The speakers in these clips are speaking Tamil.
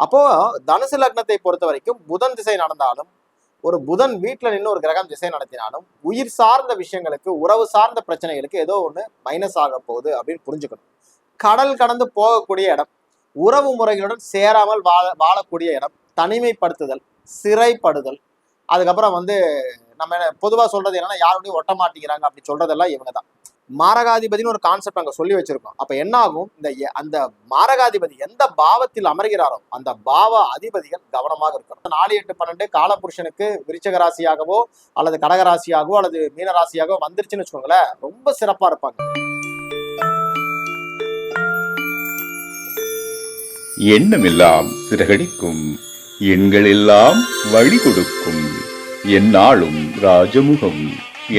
அப்போ தனுசு லக்னத்தை பொறுத்த வரைக்கும் புதன் திசை நடந்தாலும் ஒரு புதன் வீட்டுல நின்று ஒரு கிரகம் திசை நடத்தினாலும் உயிர் சார்ந்த விஷயங்களுக்கு உறவு சார்ந்த பிரச்சனைகளுக்கு ஏதோ ஒன்று மைனஸ் ஆக போகுது அப்படின்னு புரிஞ்சுக்கணும். கடல் கடந்து போகக்கூடிய இடம் உறவு முறைகளுடன் சேராமல் வாழ வாழக்கூடிய இடம் தனிமைப்படுத்துதல் சிறைப்படுதல் அதுக்கப்புறம் வந்து நம்ம என்ன பொதுவா சொல்றது என்னன்னா யாருடையும் ஒட்ட மாட்டேங்கிறாங்க அப்படி சொல்றதெல்லாம் இவங்க தான் மாரகாதிபதினு ஒரு கான்செப்ட் அங்க சொல்லி வச்சிருக்கோம். அப்ப என்ன ஆகும் இந்த அந்த மாரகாதிபதி எந்த பாவத்தில் அமர்கிறாரோ அந்த பாவ அதிபதிகள் கவனமாக இருக்கணும். நாலு எட்டு பன்னெண்டு காலபுருஷனுக்கு விருச்சக ராசியாகவோ அல்லது கடக ராசியாகவோ அல்லது மீன ராசியாகவோ வந்துருச்சுன்னு வச்சுக்கோங்களேன் ரொம்ப சிறப்பா இருப்பாங்க. எண்ணமெல்லாம் சிறகடிக்கும். எண்களெல்லாம் வழி கொடுக்கும் எந்நாளும் ராஜமுகம்.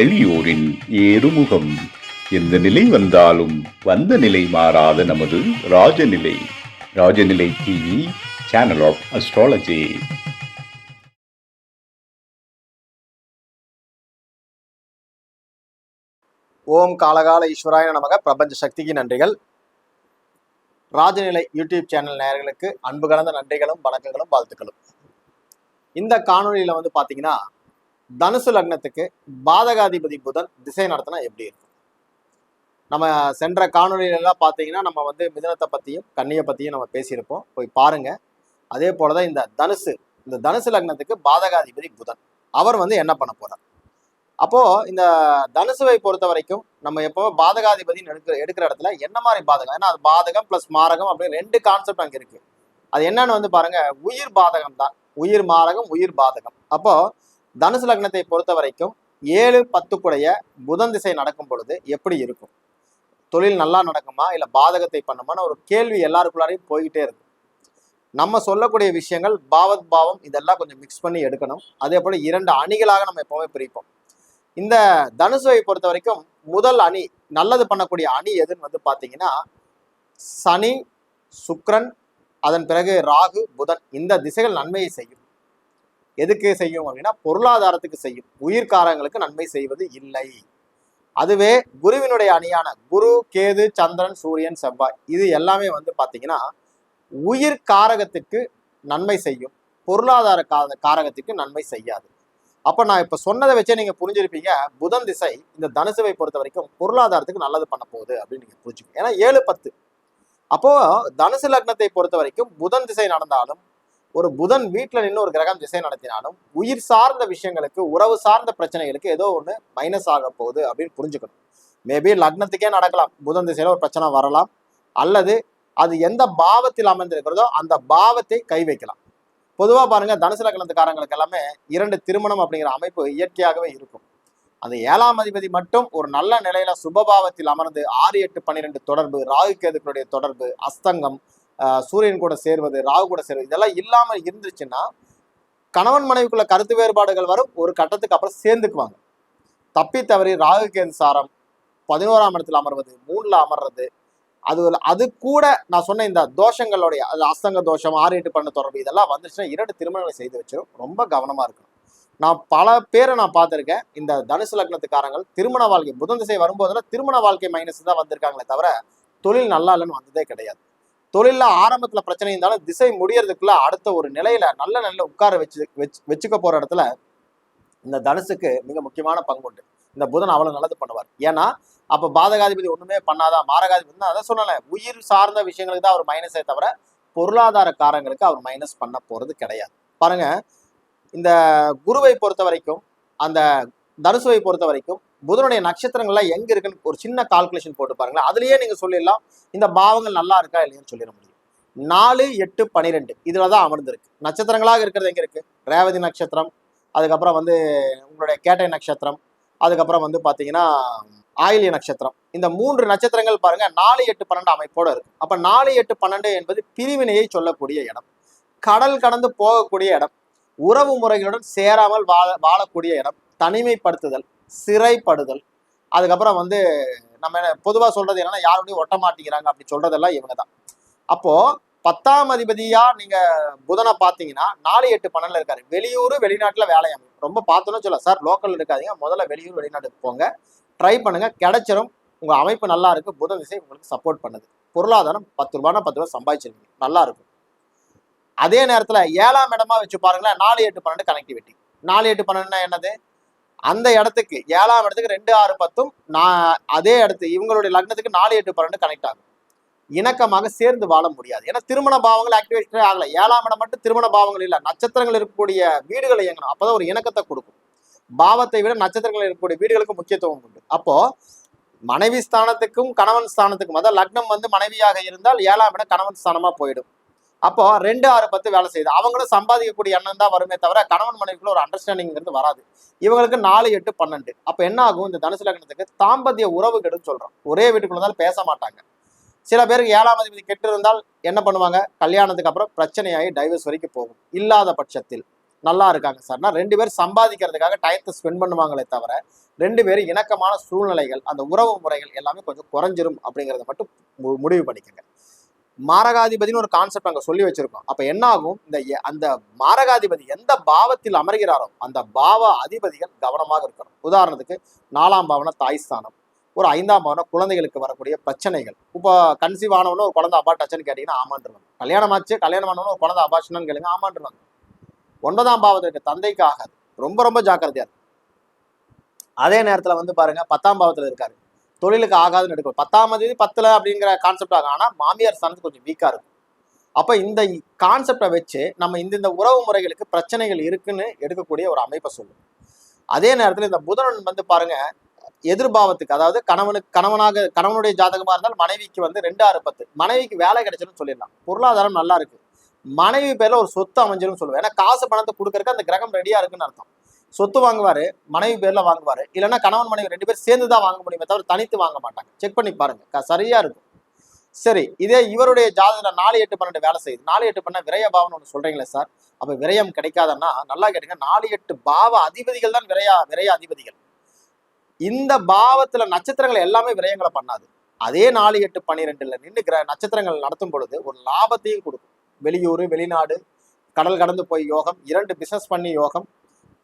எளியோரின் ஏறுமுகம். எந்த நிலை வந்தாலும் வந்த நிலை மாறாத நமது Rajanilai Rajanilai TV channel of astrology ஓம் காலகால ஈஸ்வராய நமக. பிரபஞ்ச சக்திக்கு நன்றிகள். ராஜநிலை யூடியூப் சேனல் நேயர்களுக்கு அன்பு கலந்த நன்றிகளும் வணக்கங்களும் வாழ்த்துக்களும். இந்த காணொலியில் வந்து பார்த்தீங்கன்னா தனுசு லக்னத்துக்கு பாதகாதிபதி புதன் திசை நடத்தினா எப்படி இருக்கும்? நம்ம சென்ற காணொலியிலலாம் பார்த்தீங்கன்னா நம்ம வந்து மிதனத்தை பற்றியும் கன்னியை பற்றியும் நம்ம பேசியிருப்போம். போய் பாருங்க. அதே போலதான் இந்த தனுசு இந்த தனுசு லக்னத்துக்கு பாதகாதிபதி புதன். அவர் வந்து என்ன பண்ண போறார்? அப்போ இந்த தனுசுவை பொறுத்த வரைக்கும் நம்ம எப்போ பாதகாதிபதினு எடுக்கிற எடுக்கிற இடத்துல என்ன மாதிரி பாதகம்? ஏன்னா அது பாதகம் பிளஸ் மாரகம் அப்படின்னு ரெண்டு கான்செப்ட் அங்கே இருக்கு. அது என்னன்னு வந்து பாருங்க உயிர் பாதகம் தான். உயிர் மாரகம் உயிர் பாதகம். அப்போ தனுசு லக்னத்தை பொறுத்த வரைக்கும் ஏழு பத்துக்குடைய புதன் திசை நடக்கும் பொழுது எப்படி இருக்கும்? தொழில் நல்லா நடக்குமா இல்லை பாதகத்தை பண்ணுமான்னு ஒரு கேள்வி எல்லாருக்குள்ளாரையும் போய்கிட்டே இருக்கு. நம்ம சொல்லக்கூடிய விஷயங்கள் பாவத் பாவம் இதெல்லாம் கொஞ்சம் மிக்ஸ் பண்ணி எடுக்கணும். அதே போல இரண்டு அணிகளாக நம்ம எப்பவுமே பிரிப்போம். இந்த தனுசுவை பொறுத்த வரைக்கும் முதல் அணி நல்லது பண்ணக்கூடிய அணி எதுன்னு வந்து பார்த்தீங்கன்னா சனி சுக்ரன் அதன் பிறகு ராகு புதன் இந்த திசைகள் நன்மையை செய்யும். எதுக்கு செய்யும் அப்படின்னா பொருளாதாரத்துக்கு செய்யும். உயிர்காரங்களுக்கு நன்மை செய்வது இல்லை. அதுவே குருவினுடைய அணியான குரு கேது சந்திரன் சூரியன் செவ்வாய் இது எல்லாமே வந்து பார்த்தீங்கன்னா உயிர் காரகத்துக்கு நன்மை செய்யும். பொருளாதார கா- காரகத்துக்கு நன்மை செய்யாது. அப்ப நான் இப்ப சொன்னதை வச்சே நீங்க புரிஞ்சிருப்பீங்க புதன் திசை இந்த தனுசுவை பொறுத்த வரைக்கும் பொருளாதாரத்துக்கு நல்லது பண்ண போகுது அப்படின்னு நீங்க புரிஞ்சுக்கணும். ஏன்னா ஏழு பத்து. அப்போ தனுசு லக்னத்தை பொறுத்த வரைக்கும் புதன் திசை நடந்தாலும் ஒரு புதன் வீட்டுல நின்று ஒரு கிரகம் திசை நடத்தினாலும் உயிர் சார்ந்த விஷயங்களுக்கு உறவு சார்ந்த பிரச்சனைகளுக்கு ஏதோ ஒன்று மைனஸ் ஆக போகுது அப்படின்னு புரிஞ்சுக்கணும். மேபி லக்னத்துக்கே நடக்கலாம். புதன் திசையில் ஒரு பிரச்சனை வரலாம். அல்லது அது எந்த பாவத்தில் அமைந்திருக்கிறதோ அந்த பாவத்தை கை வைக்கலாம். பொதுவா பாருங்க தனுசு லக்னத்துக்காரங்களுக்கு எல்லாமே இரண்டு திருமணம் அப்படிங்கிற அமைப்பு இயற்கையாகவே இருக்கும். அந்த ஏழாம் அதிபதி மட்டும் ஒரு நல்ல நிலையில சுபபாவத்தில் அமர்ந்து ஆறு எட்டு பன்னிரெண்டு தொடர்பு ராகு கேதுக்களுடைய தொடர்பு அஸ்தங்கம் சூரியன் கூட சேர்வது ராகு கூட சேர்வது இதெல்லாம் இல்லாம இருந்துச்சுன்னா கணவன் மனைவிக்குள்ள கருத்து வேறுபாடுகள் வரும். ஒரு கட்டத்துக்கு அப்புறம் சேர்ந்துக்குவாங்க. தப்பி தவறி ராகு கேது சாரம் பதினோராம் இடத்துல அமர்வது மூணுல அமர்றது அது அது கூட நான் சொன்ன இந்த தோஷங்களுடைய அது அஸ்தங்க தோஷம் ஆறு எட்டு பண்ண தொடர்பு இதெல்லாம் வந்துருச்சுன்னா இரண்டு திருமணங்களை செய்து வச்சிடும் ரொம்ப கவனமா இருக்கணும். நான் பல பேரை நான் பார்த்துருக்கேன். இந்த தனுசு லக்னத்துக்காரங்கள் திருமண வாழ்க்கை புதன் திசை வரும்போதுல திருமண வாழ்க்கை மைனஸ் தான் வந்திருக்காங்களே தவிர தொழில் நல்லா இல்லைன்னு வந்ததே கிடையாது. தொழிலில் ஆரம்பத்துல பிரச்சனை இருந்தாலும் திசை முடியறதுக்குள்ள அடுத்த ஒரு நிலையில நல்ல நல்ல உட்கார வச்சு வச்சு வச்சுக்க போற இடத்துல இந்த தனுசுக்கு மிக முக்கியமான பங்குண்டு இந்த புதன் அவ்வளவு நல்லது பண்ணுவார். ஏன்னா அப்ப பாதகாதிபதி ஒண்ணுமே பண்ணாதான் மாரகாதிபதி தான் அதை சொல்லலை உயிர் சார்ந்த விஷயங்களுக்கு தான் அவர் மைனஸே தவிர பொருளாதார காரங்களுக்கு அவர் மைனஸ் பண்ண போறது கிடையாது. பாருங்க இந்த குருவை பொறுத்த வரைக்கும் அந்த தனுசுவை பொறுத்த வரைக்கும் புதனுடைய நட்சத்திரங்கள்லாம் எங்க இருக்குன்னு ஒரு சின்ன கால்குலேஷன் போட்டு பாருங்களேன். அதுலயே நீங்க சொல்லிடலாம் இந்த பாவங்கள் நல்லா இருக்கா இல்லையான்னு சொல்லிட முடியும். நாலு எட்டு பன்னிரெண்டு இதில் தான் அமர்ந்திருக்கு. நட்சத்திரங்களாக இருக்கிறது எங்கே இருக்கு? ரேவதி நட்சத்திரம் அதுக்கப்புறம் வந்து உங்களுடைய கேட்டை நட்சத்திரம் அதுக்கப்புறம் வந்து பார்த்தீங்கன்னா ஆயிலிய நட்சத்திரம். இந்த மூன்று நட்சத்திரங்கள் பாருங்க நாலு எட்டு பன்னெண்டு அமைப்போட இருக்கு. அப்ப நாலு எட்டு பன்னெண்டு என்பது பிரிவினையை சொல்லக்கூடிய இடம். கடல் கடந்து போகக்கூடிய இடம். உறவு முறைகளுடன் சேராமல் வாழ வாழக்கூடிய இடம். தனிமைப்படுத்துதல். சிறைப்படுதல். அதுக்கப்புறம் வந்து நம்ம என்ன பொதுவா சொல்றது என்னன்னா யாருடையும் ஒட்ட மாட்டேங்கிறாங்க அப்படி சொல்றதெல்லாம் இவங்க தான் அப்போ பத்தாம் அதிபதியா நீங்க புதனை பாத்தீங்கன்னா நாலு எட்டு பன்னெண்டுல இருக்காரு. வெளியூர் வெளிநாட்டுல வேலை அமையும். ரொம்ப பார்த்தோன்னு சொல்ல சார் லோக்கல் இருக்காதீங்க. முதல்ல வெளியூர் வெளிநாட்டுக்கு போங்க. ட்ரை பண்ணுங்க. கிடைச்சிரும். உங்க அமைப்பு நல்லா இருக்கு. புதன் திசை உங்களுக்கு சப்போர்ட் பண்ணுது. பொருளாதாரம் பத்து ரூபானா பத்து ரூபா சம்பாதிச்சிருக்கீங்க நல்லா இருக்கும். அதே நேரத்துல ஏழாம் இடமா வச்சு பாருங்களேன் நாலு எட்டு பன்னெண்டு கனெக்டிவிட்டி நாலு எட்டு பன்னெண்டுனா என்னது? அந்த இடத்துக்கு ஏழாம் இடத்துக்கு ரெண்டு ஆறு பத்தும் நான் அதே இடத்து இவங்களுடைய லக்னத்துக்கு நாலு எட்டு பன்னெண்டு கனெக்ட் ஆகும். இணக்கமாக சேர்ந்து வாழ முடியாது. ஏன்னா திருமண பாவங்கள் ஆக்டிவேஷனே ஆகல. ஏழாம் இடம் மட்டும் திருமண பாவங்கள் இல்லை. நட்சத்திரங்கள் இருக்கக்கூடிய வீடுகளை இயங்கணும். அப்போதான் ஒரு இணக்கத்தை கொடுக்கும். பாவத்தை விட நட்சத்திரங்கள் இருக்கக்கூடிய வீடுகளுக்கு முக்கியத்துவம் உண்டு. அப்போ மனைவி ஸ்தானத்துக்கும் கணவன் ஸ்தானத்துக்கும் அதாவது லக்னம் வந்து மனைவியாக இருந்தால் ஏழாம் இடம் கணவன் ஸ்தானமா போயிடும். அப்போ ரெண்டு ஆறு பத்து வேலை செய்யுது. அவங்களும் சம்பாதிக்கக்கூடிய எண்ணம் தான் வருமே தவிர கணவன் மனைவிக்குள்ள ஒரு அண்டர்ஸ்டாண்டிங்கிறது வராது. இவங்களுக்கு நாலு எட்டு பன்னெண்டு. அப்போ என்ன ஆகும்? இந்த தனுசு லக்னத்துக்கு தாம்பத்திய உறவு கெடுன்னு சொல்றோம். ஒரே வீட்டுக்குள்ள இருந்தாலும் பேச மாட்டாங்க. சில பேருக்கு ஏழாம் அதிபதி கெட்டு இருந்தால் என்ன பண்ணுவாங்க? கல்யாணத்துக்கு அப்புறம் பிரச்சனையாகி டைவர்ஸ் வரைக்கும் போகும். இல்லாத பட்சத்தில். நல்லா இருக்காங்க சார்னா ரெண்டு பேரும் சம்பாதிக்கிறதுக்காக டயத்தை ஸ்பெண்ட் பண்ணுவாங்களே தவிர ரெண்டு பேரும் இணக்கமான சூழ்நிலைகள் அந்த உறவு முறைகள் எல்லாமே கொஞ்சம் குறைஞ்சிரும் அப்படிங்கிறத மட்டும் மு- முடிவு பண்ணிக்கங்க. மாரகாதிபதினு ஒரு கான்செப்ட் அங்க சொல்லி வச்சிருக்கோம். அப்ப என்ன ஆகும் இந்த அந்த மாரகாதிபதி எந்த பாவத்தில் அமர்கிறாரோ அந்த பாவ அதிபதிகள் கவனமாக இருக்கணும். உதாரணத்துக்கு நாலாம் பாவன தாய் ஸ்தானம். ஒரு ஐந்தாம் பாவன குழந்தைகளுக்கு வரக்கூடிய பிரச்சனைகள். இப்போ கன்சீவ் ஆனவனும் ஒரு குழந்தை அபாட்டாச்சுன்னு கேட்டீங்கன்னா ஆமான்றுவாங்க கல்யாணம் ஆச்சு கல்யாணம் ஆனவனும் ஒரு குழந்தை அபாஷன்னு கேளுங்க ஆமான்றுவாங்க ஒன்பதாம் பாவத்திற்கு தந்தைக்கு ஆகாது ரொம்ப ரொம்ப ஜாக்கிரதையா இருக்கும் அதே நேரத்துல வந்து பாருங்க பத்தாம் பாவத்துல இருக்காரு. தொழிலுக்கு ஆகாதுன்னு எடுக்கும் பத்தாம் தேதி பத்தில் அப்படிங்கிற கான்செப்ட் ஆகும். ஆனால் மாமியார் ஸ்தானத்து கொஞ்சம் வீக்காக இருக்கும். அப்போ இந்த கான்செப்டை வச்சு நம்ம இந்த இந்த உறவு முறைகளுக்கு பிரச்சனைகள் இருக்குன்னு எடுக்கக்கூடிய ஒரு அமைப்பை சொல்லும். அதே நேரத்துல இந்த புதனன் வந்து பாருங்க எதிர்பாவத்துக்கு அதாவது கணவனுக்கு கணவனாக கணவனுடைய ஜாதகமாக இருந்தால் மனைவிக்கு வந்து ரெண்டு ஆறு பத்து. மனைவிக்கு வேலை கிடைச்சதுன்னு சொல்லிடலாம். பொருளாதாரம் நல்லா இருக்கு. மனைவி பேரில் ஒரு சொத்து அமைஞ்சிடும் சொல்லுவேன். ஏன்னா காசு பணத்தை கொடுக்கறக்கு அந்த கிரகம் ரெடியாக இருக்குன்னு அர்த்தம். சொத்து வாங்குவாரு மனைவி பேர்ல வாங்குவாரு. இல்லைன்னா கணவன் மனைவி ரெண்டு பேரும் சேர்ந்து தான் வாங்க முடியுமே தவிர தனித்து வாங்க மாட்டாங்க. செக் பண்ணி பாருங்க. சரியா இருக்கும். சரி இதே இவருடைய ஜாதகத்துல நாலு எட்டு பன்னெண்டு வேலை செய்யுது. நாலு எட்டு பண்ண விரய பாவம்னு ஒன்று சொல்றீங்களே சார் அப்ப விரயம் கிடைக்காதன்னா நல்லா கேட்டுங்க நாலு எட்டு பாவ அதிபதிகள் தான் விரையா விரைய அதிபதிகள். இந்த பாவத்துல நட்சத்திரங்கள் எல்லாமே விரயங்களை பண்ணாது. அதே நாலு எட்டு பன்னிரெண்டுல நின்று கிர நட்சத்திரங்கள் நடத்தும் பொழுது ஒரு லாபத்தையும் கொடுக்கும். வெளியூர் வெளிநாடு கடல் கடந்து போய் யோகம் இரண்டு பிசினஸ் பண்ணி யோகம்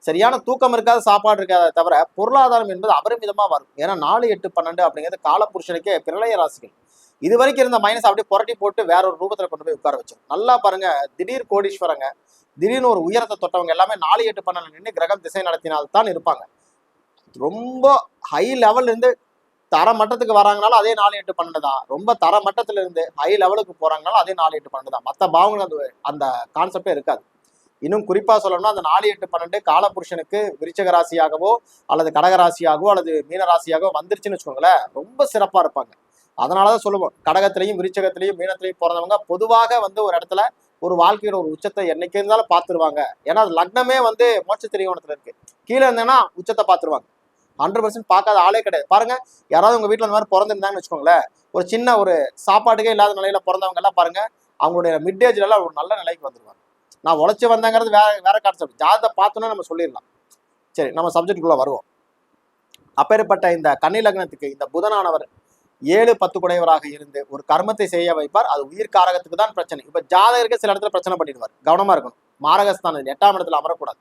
சரியான தூக்கம் இருக்காத சாப்பாடு இருக்காத தவிர பொருளாதாரம் என்பது அபரிமிதமாக வரும் ஏன்னா நாலு எட்டு பன்னெண்டு அப்படிங்கிறது காலபுருஷனுக்கே பிரளய ராசிகள். இது வரைக்கும் இருந்த மைனஸ் அப்படியே புரட்டி போட்டு வேற ஒரு ரூபத்தில் கொண்டு போய் உட்கார வச்சிடும் நல்லா பாருங்க திடீர் கோடீஸ்வரங்க திடீர்னு ஒரு உயரத்தை தொட்டவங்க எல்லாமே நாலு எட்டு பன்னெண்டு நின்று கிரகம் திசை நடத்தினால்தான் இருப்பாங்க. ரொம்ப ஹை லெவல்ல இருந்து தர மட்டத்துக்கு வராங்கனாலும் அதே நாலு எட்டு பன்னெண்டு தான். ரொம்ப தர மட்டத்துல இருந்து ஹை லெவலுக்கு போறாங்கனாலும் அதே நாலு எட்டு பன்னெண்டு தான். மற்ற பாவங்கள் அந்த அந்த கான்செப்டே இருக்காது. இன்னும் குறிப்பாக சொல்லணும்னா அந்த நாலு எட்டு பன்னெண்டு காலபுருஷனுக்கு விருச்சக ராசியாகவோ அல்லது கடகராசியாகவோ அல்லது மீனராசியாகவோ வந்துருச்சுன்னு வச்சுக்கோங்களேன் ரொம்ப சிறப்பாக இருப்பாங்க. அதனாலதான் சொல்லுவோம் கடகத்திலையும் விருச்சகத்திலையும் மீனத்திலையும் பிறந்தவங்க பொதுவாக வந்து ஒரு இடத்துல ஒரு வாழ்க்கையோட ஒரு உச்சத்தை என்னைக்கு இருந்தாலும் பார்த்துருவாங்க. ஏன்னா அது லக்னமே வந்து மோட்ச திரிகோணத்தில் இருக்கு. கீழே இருந்தேன்னா உச்சத்தை பார்த்துருவாங்க. ஹண்ட்ரட் பர்சன்ட் பார்க்காத ஆளே கிடையாது. பாருங்க யாராவது உங்க வீட்டில் இந்த மாதிரி பிறந்திருந்தாங்கன்னு வச்சுக்கோங்களேன் ஒரு சின்ன ஒரு சாப்பாட்டுக்கே இல்லாத நிலையில பிறந்தவங்க எல்லாம் பாருங்க அவங்களுடைய மிட் ஏஜ்ல எல்லாம் ஒரு நல்ல நிலைக்கு வந்துருவாங்க. நான் உழைச்சி வந்தேங்கிறது வேற வேற கான்செப்ட் ஜாதத்தை பார்த்தோன்னா நம்ம சொல்லிடலாம். சரி நம்ம சப்ஜெக்டுக்குள்ளே வருவோம். அப்பேற்பட்ட இந்த கன்னி லக்னத்துக்கு இந்த புதனானவர் ஏழு பத்து குடையவராக இருந்து ஒரு கர்மத்தை செய்ய வைப்பார். அது உயிர் காரகத்துக்கு தான் பிரச்சனை. இப்ப ஜாதகருக்கு சில இடத்துல பிரச்சனை பண்ணிடுவார். கவனமா இருக்கணும். மாரகஸ்தானம் எட்டாம் இடத்துல அமரக்கூடாது.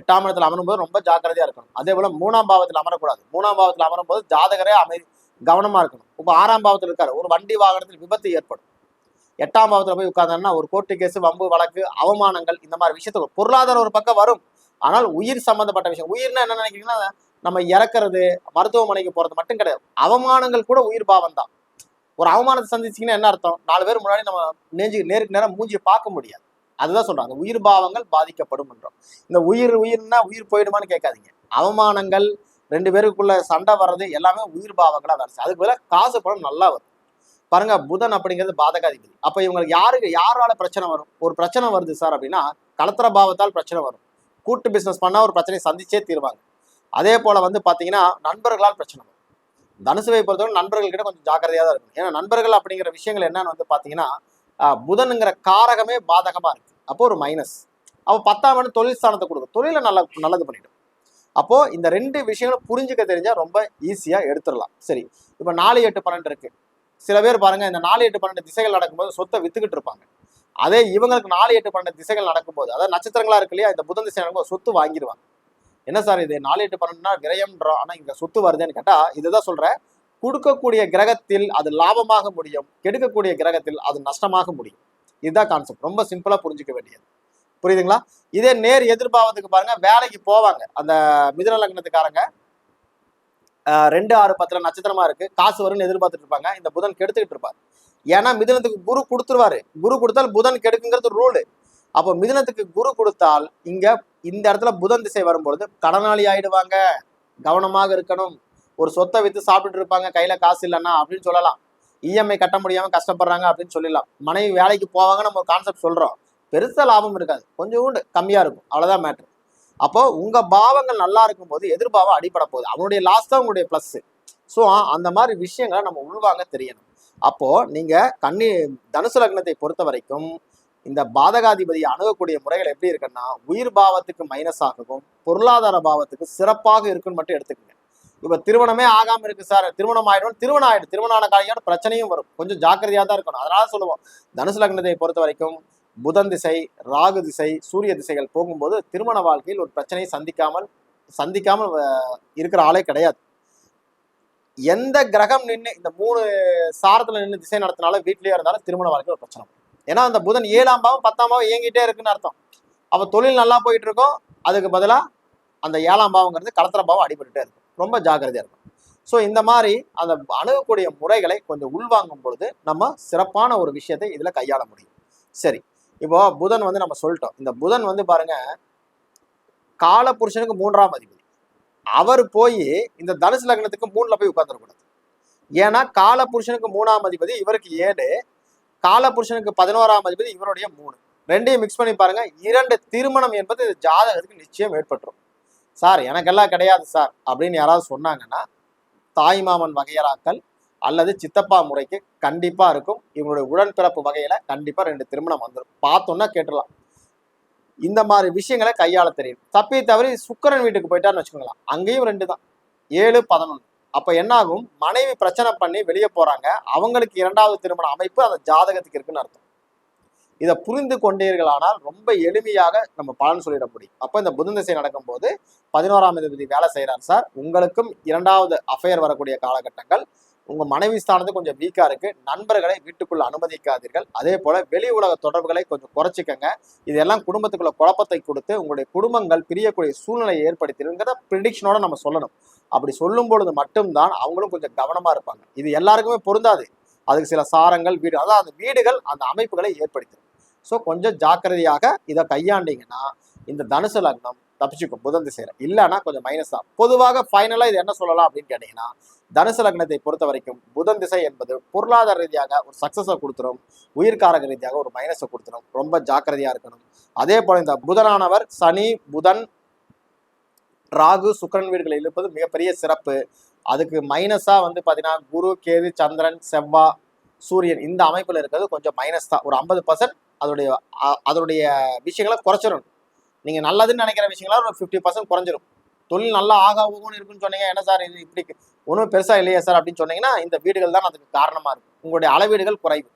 எட்டாம் இடத்துல அமரும்போது ரொம்ப ஜாக்கிரதையா இருக்கணும். அதே போல மூணாம் பாவத்தில் அமரக்கூடாது. மூணாம் பாவத்தில் அமரும்போது ஜாதகரே அமை கவனமா இருக்கணும். இப்போ ஆறாம் பாவத்தில் இருக்காரு. ஒரு வண்டி வாகனத்தில் விபத்து ஏற்படும். எட்டாம் பாவத்தில் போய் உட்கார்ந்தாருன்னா ஒரு கோர்ட்டு கேஸ் வம்பு வழக்கு அவமானங்கள் இந்த மாதிரி விஷயத்துக்கு பொருளாதாரம் ஒரு பக்கம் வரும். ஆனால் உயிர் சம்பந்தப்பட்ட விஷயம் உயிர்னா என்ன நினைக்கிறீங்கன்னா நம்ம இறக்குறது மருத்துவமனைக்கு போகிறது மட்டும் கிடையாது. அவமானங்கள் கூட உயிர் பாவம் தான். ஒரு அவமானத்தை சந்திச்சீங்கன்னா என்ன அர்த்தம்? நாலு பேர் முன்னாடி நம்ம நெஞ்சு நேருக்கு நேரம் மூஞ்சி பார்க்க முடியாது. அதுதான் சொல்றாங்க. உயிர் பாவங்கள் பாதிக்கப்படும் என்றோம். இந்த உயிர் உயிர்னா உயிர் போயிடுமான்னு கேட்காதீங்க. அவமானங்கள் ரெண்டு பேருக்குள்ள சண்டை வர்றது எல்லாமே உயிர் பாவங்களா வரச்சு அதுக்கு பதிலாக காசு பணம் நல்லா வரும். பாருங்க புதன் அப்படிங்கிறது பாதகாதிபதி. அப்ப இவங்களுக்கு யாருக்கு யாரால பிரச்சனை வரும்? ஒரு பிரச்சனை வருது சார் அப்படின்னா கலத்திர பாவத்தால் பிரச்சனை வரும். கூட்டு பிசினஸ் பண்ணா ஒரு பிரச்சனையை சந்திச்சே தீருவாங்க. அதே போல வந்து பாத்தீங்கன்னா நண்பர்களால் பிரச்சனை வரும். தனுசுவை பொறுத்தவரை நண்பர்கள் கிட்ட கொஞ்சம் ஜாக்கிரதையாக தான் இருக்கும் ஏன்னா நண்பர்கள் அப்படிங்கிற விஷயங்கள் என்னன்னு வந்து பாத்தீங்கன்னா புதனுங்கிற காரகமே பாதகமா இருக்கு. அப்போ ஒரு மைனஸ் அப்போ பத்தாம் ஆண்டு தொழில் ஸ்தானத்தை கொடுக்கும். தொழிலை நல்ல நல்லது பண்ணிடும். அப்போ இந்த ரெண்டு விஷயங்களும் புரிஞ்சுக்க தெரிஞ்சா ரொம்ப ஈஸியா எடுத்துடலாம். சரி. இப்போ நாலு எட்டு பன்னெண்டு இருக்கு. சில பேர் பாருங்க இந்த நாலு எட்டு பன்னெண்டு திசைகள் நடக்கும்போது சொத்தை வித்துக்கிட்டு இருப்பாங்க. அதே இவங்களுக்கு நாலு எட்டு பன்னெண்டு திசைகள் நடக்கும்போது அதாவது நட்சத்திரங்களா இருக்கு இல்லையா இந்த புதன் திசை நடக்கும்போது சொத்து வாங்கிடுவாங்க என்ன சார் இது? நாலு எட்டு பன்னெண்டுனா விரயம்ன்றோம் ஆனா இங்க சொத்து வருதுன்னு கேட்டா இதுதான் சொல்றேன். கொடுக்கக்கூடிய கிரகத்தில் அது லாபமாக முடியும் கெடுக்கக்கூடிய கிரகத்தில் அது நஷ்டமாக முடியும். இதுதான் கான்செப்ட் ரொம்ப சிம்பிளா புரிஞ்சுக்க வேண்டியது. புரியுதுங்களா? இதே நேர் எதிர்பாவத்துக்கு பாருங்க வேலைக்கு போவாங்க. அந்த மிதன லக்னத்துக்காரங்க ரெண்டு ஆறு பத்துல நட்சத்திரமா இருக்கு. காசு வரும்னு எதிர்பார்த்துட்டு இருப்பாங்க. இந்த புதன் கெடுத்துக்கிட்டு இருப்பார். ஏன்னா மிதனத்துக்கு குரு கொடுத்துருவாரு. குரு கொடுத்தால் புதன் கெடுக்குங்கிறது ரூலு அப்போ மிதனத்துக்கு குரு கொடுத்தால் இங்க இந்த இடத்துல புதன் திசை வரும்பொழுது கடனாளி ஆயிடுவாங்க. கவனமாக இருக்கணும். ஒரு சொத்தை வித்து சாப்பிட்டுட்டு இருப்பாங்க. கையில காசு இல்லைன்னா அப்படின்னு சொல்லலாம். இஎம்ஐ கட்ட முடியாம கஷ்டப்படுறாங்க அப்படின்னு சொல்லலாம் மனைவி வேலைக்கு போவாங்க நம்ம ஒரு கான்செப்ட் சொல்றோம். பெருசா லாபம் இருக்காது. கொஞ்சோண்டு கம்மியா இருக்கும். அவ்வளவுதான் மேட்ரு அப்போ உங்க பாவங்கள் நல்லா இருக்கும்போது எதிர்பாவம் அடிபட போகுது. அவனுடைய லாஸ் தான் உங்களுடைய பிளஸ் ஸோ அந்த மாதிரி விஷயங்களை நம்ம உள்வாங்க தெரியணும். அப்போ நீங்க கண்ணி தனுசு லக்னத்தை பொறுத்த வரைக்கும் இந்த பாதகாதிபதி அணுகக்கூடிய முறைகள் எப்படி இருக்குன்னா உயிர் பாவத்துக்கு மைனஸ் ஆகவும் பொருளாதார பாவத்துக்கு சிறப்பாக இருக்குன்னு மட்டும் எடுத்துக்கோங்க. இப்ப திருமணமே ஆகாம இருக்கு சார் திருமணம் ஆயிடும் திருமணம் ஆயிடும். திருமணம் ஆன காலையோட பிரச்சனையும் வரும். கொஞ்சம் ஜாக்கிரதையா தான் இருக்கணும். அதனால சொல்லுவோம். தனுசு லக்னத்தை பொறுத்த வரைக்கும் புதன் திசை ராகு திசை சூரிய திசைகள் போகும்போது திருமண வாழ்க்கையில் ஒரு பிரச்சனையை சந்திக்காமல் சந்திக்காமல் இருக்கிற ஆளே கிடையாது. எந்த கிரகம் நின்று இந்த மூணு சாரத்தில் நின்று திசை நடத்தினாலும் வீட்லேயே இருந்தாலும் திருமண வாழ்க்கை ஒரு பிரச்சனை. ஏன்னா அந்த புதன் ஏழாம் பாவம் பத்தாம் பாவம் இயங்கிட்டே இருக்குன்னு அர்த்தம். அப்போ தொழில் நல்லா போயிட்டு இருக்கோம் அதுக்கு பதிலா அந்த ஏழாம் பாவங்கிறது கடத்தல பாவம் அடிபட்டுட்டே இருக்கும். ரொம்ப ஜாக்கிரதையா இருக்கும். ஸோ இந்த மாதிரி அந்த அணுகக்கூடிய முறைகளை கொஞ்சம் உள்வாங்கும் பொழுது நம்ம சிறப்பான ஒரு விஷயத்தை இதுல கையாள முடியும். சரி. இப்போ புதன் வந்து நம்ம சொல்லிட்டோம். இந்த புதன் வந்து பாருங்க கால புருஷனுக்கு மூன்றாம் அதிபதி. அவர் போய் இந்த தனுசு லக்னத்துக்கு மூணுல போய் உட்கார்ந்துடக்கூடாது. ஏன்னா கால புருஷனுக்கு மூணாம் அதிபதி இவருக்கு ஏழு கால புருஷனுக்கு பதினோராம் அதிபதி இவருடைய மூணு. ரெண்டையும் மிக்ஸ் பண்ணி பாருங்க இரண்டு திருமணம் என்பது இந்த ஜாதகத்துக்கு நிச்சயம் ஏற்பட்டுரும். சார் எனக்கெல்லாம் கிடையாது சார் அப்படின்னு யாராவது சொன்னாங்கன்னா தாய்மாமன் வகையராக்கள் அல்லது சித்தப்பா முறைக்கு கண்டிப்பா இருக்கும். இவங்களுடைய உடன்பிறப்பு வகையில கண்டிப்பா ரெண்டு திருமணம் வந்துடும் பார்த்தோன்னா கேட்டுடலாம். இந்த மாதிரி விஷயங்களை கையாள தெரியும். தப்பி தவறி சுக்கிரன் வீட்டுக்கு போயிட்டான்னு வச்சுக்கோங்களேன். அங்கேயும் ரெண்டு தான். ஏழு பதினொன்று அப்ப என்ன ஆகும் மனைவி பிரச்சனை பண்ணி வெளியே போறாங்க. அவங்களுக்கு இரண்டாவது திருமண அமைப்பு அந்த ஜாதகத்துக்கு இருக்குன்னு அர்த்தம். இதை புரிந்து கொண்டீர்களானால் ரொம்ப எளிமையாக நம்ம பலன் சொல்லிட முடியும். அப்போ இந்த புதன் திசை நடக்கும்போது பதினோராம் தேதி வேலை செய்கிறார் சார். உங்களுக்கும் இரண்டாவது அஃபையர் வரக்கூடிய காலகட்டங்கள். உங்க மனைவி ஸ்தானத்து கொஞ்சம் வீக்கா இருக்கு. நண்பர்களை வீட்டுக்குள்ள அனுமதிக்காதீர்கள். அதே போல வெளி உலக தொடர்புகளை கொஞ்சம் குறைச்சிக்கங்க. இதெல்லாம் குடும்பத்துக்குள்ள குழப்பத்தை கொடுத்து உங்களுடைய குடும்பங்கள் பிரியக்கூடிய சூழ்நிலையை ஏற்படுத்திடுங்கிறத ப்ரிடிக்ஷனோட நம்ம சொல்லணும். அப்படி சொல்லும் பொழுது மட்டும்தான் அவங்களும் கொஞ்சம் கவனமா இருப்பாங்க. இது எல்லாருக்குமே பொருந்தாது. அதுக்கு சில சாரங்கள் வீடு அதாவது அந்த வீடுகள் அந்த அமைப்புகளை ஏற்படுத்தும் ஸோ கொஞ்சம் ஜாக்கிரதையாக இதை கையாண்டீங்கன்னா இந்த தனுசு லக்னம் தப்பிச்சுக்கும். புதன் திசையில. இல்லைன்னா கொஞ்சம் மைனஸ் தான். பொதுவாக ஃபைனலாக இது என்ன சொல்லலாம் அப்படின்னு கேட்டீங்கன்னா தனுசு லக்னத்தை பொறுத்த வரைக்கும் புதன் திசை என்பது பொருளாதார ரீதியாக ஒரு சக்சஸை கொடுத்துரும். உயிர்காரக ரீதியாக ஒரு மைனஸை கொடுத்துரும். ரொம்ப ஜாக்கிரதையா இருக்கணும். அதே போல இந்த புதனானவர் சனி புதன் ராகு சுக்கிரன் வீடுகளில் இருப்பது மிகப்பெரிய சிறப்பு. அதுக்கு மைனஸாக வந்து பார்த்தீங்கன்னா குரு கேது சந்திரன் செவ்வாய் சூரியன் இந்த அமைப்பில் இருக்கிறது கொஞ்சம் மைனஸ் தான். ஒரு ஐம்பது பர்சன்ட் அதோடைய அதனுடைய விஷயங்களை குறைச்சிடணும். நீங்க நல்லதுன்னு நினைக்கிற விஷயங்களா ஒரு ஃபிஃப்டி பர்சன்ட் குறைஞ்சிரும். தொழில் நல்லா ஆக ஆகும்னு இருக்குன்னு சொன்னீங்க என்ன சார் இது இப்படி ஒன்றும் பெருசா இல்லையா சார் அப்படின்னு சொன்னீங்கன்னா இந்த வீடுகள் தான் அதுக்கு காரணமா இருக்கும் உங்களுடைய அளவீடுகள் குறைவு.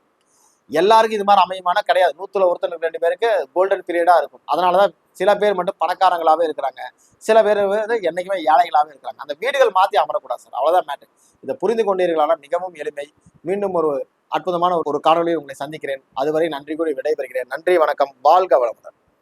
எல்லாருக்கும் இது மாதிரி அமையமான கிடையாது. நூத்துல ஒருத்தனுக்கு ரெண்டு பேருக்கு கோல்டன் பீரியடா இருக்கும். அதனாலதான் சில பேர் மட்டும் பணக்காரங்களாவே இருக்கிறாங்க. சில பேர் வந்து என்னைக்குமே ஏழைகளாவே இருக்கிறாங்க. அந்த வீடுகள் மாத்தி அமரக்கூடாது சார். அவ்வளவுதான் மேட்டர் இதை புரிந்து கொண்டீர்களான மிகவும் எளிமை. மீண்டும் ஒரு அற்புதமான ஒரு காணொலியில் உங்களை சந்திக்கிறேன். அதுவரை நன்றி கூறி விடைபெறுகிறேன். நன்றி வணக்கம். வாழ்க வளமுடன்.